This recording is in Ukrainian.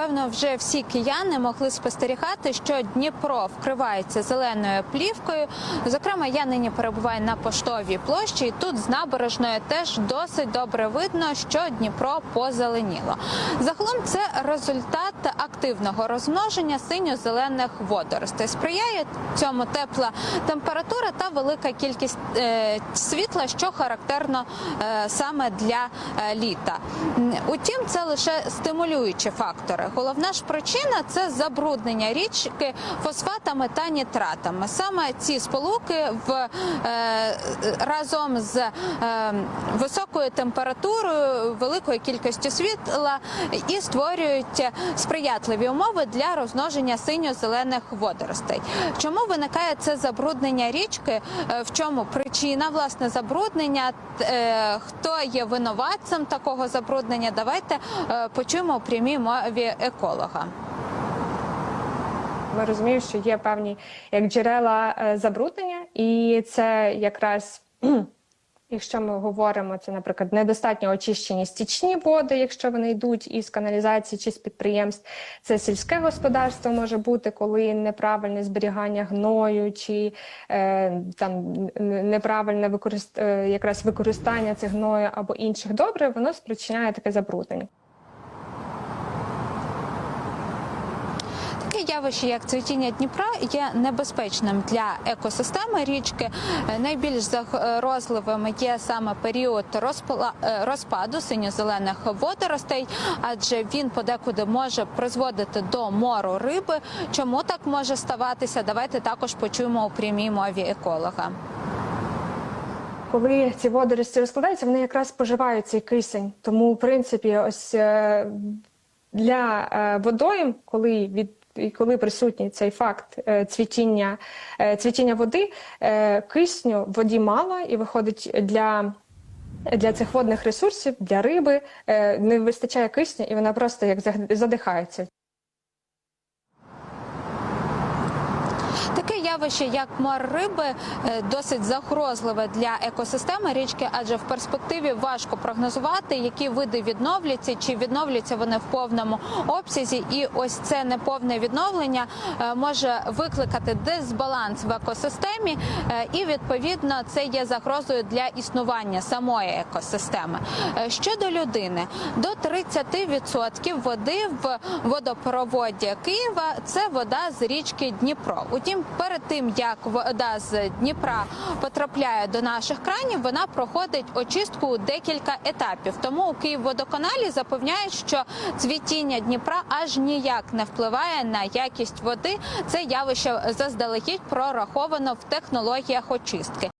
Певно, вже всі кияни могли спостерігати, що Дніпро вкривається зеленою плівкою. Зокрема, я нині перебуваю на поштовій площі, і тут з набережної теж досить добре видно, що Дніпро позеленіло. Загалом це результат активного розмноження синьо-зелених водоростей. Сприяє цьому тепла температура та велика кількість е, світла, що характерно е, саме для е, літа. Утім, це лише стимулюючі фактори. Головна ж причина це забруднення річки фосфатами та нітратами. Саме ці сполуки в е, разом з е, високою температурою, великою кількістю світла і створюють сприятливі умови для розмноження синьо-зелених водоростей. Чому виникає це забруднення річки? Е, В чому причина власне забруднення? Хто є винуватцем такого забруднення? Давайте почуємо у прямій мові еколога. Ми розуміємо, що є певні як джерела е, забруднення, і це якраз. Якщо ми говоримо, це, наприклад, недостатньо очищені стічні води, якщо вони йдуть із каналізації чи з підприємств, це сільське господарство може бути, коли неправильне зберігання гною чи е, там неправильне використ... е, якраз використання цих гною або інших добрив, воно спричиняє таке забруднення. Таке явище, як цвітіння Дніпра, є небезпечним для екосистеми річки. Е, Найбільш загрозливим є саме період е, розпаду синьо-зелених водоростей, адже він подекуди може призводити до мору риби. Чому так може ставатися? Давайте також почуємо у прямій мові еколога. Коли ці водорості розкладаються, вони якраз споживають цей кисень. Тому, в принципі, ось е, для водойм, коли від і коли присутній цей факт е, цвітіння, е, цвітіння води, е, кисню в воді мало і виходить для. Для цих водних ресурсів, для риби не вистачає кисню, і вона просто як задихається. Явище, як мор риби, е, досить загрозливе для екосистеми річки, адже в перспективі важко прогнозувати, які види відновляться, чи відновляться вони в повному обсязі. І ось це неповне відновлення е, може викликати дисбаланс в екосистемі, е, і відповідно це є загрозою для існування самої екосистеми. Щодо людини, до 30% води в водопроводі Києва це вода з річки Дніпро. Утім, перед тим як вода з Дніпра потрапляє до наших кранів, вона проходить очистку у декілька етапів. Тому у Київводоканалі запевняють, що цвітіння Дніпра аж ніяк не впливає на якість води. Це явище заздалегідь прораховано в технологіях очистки.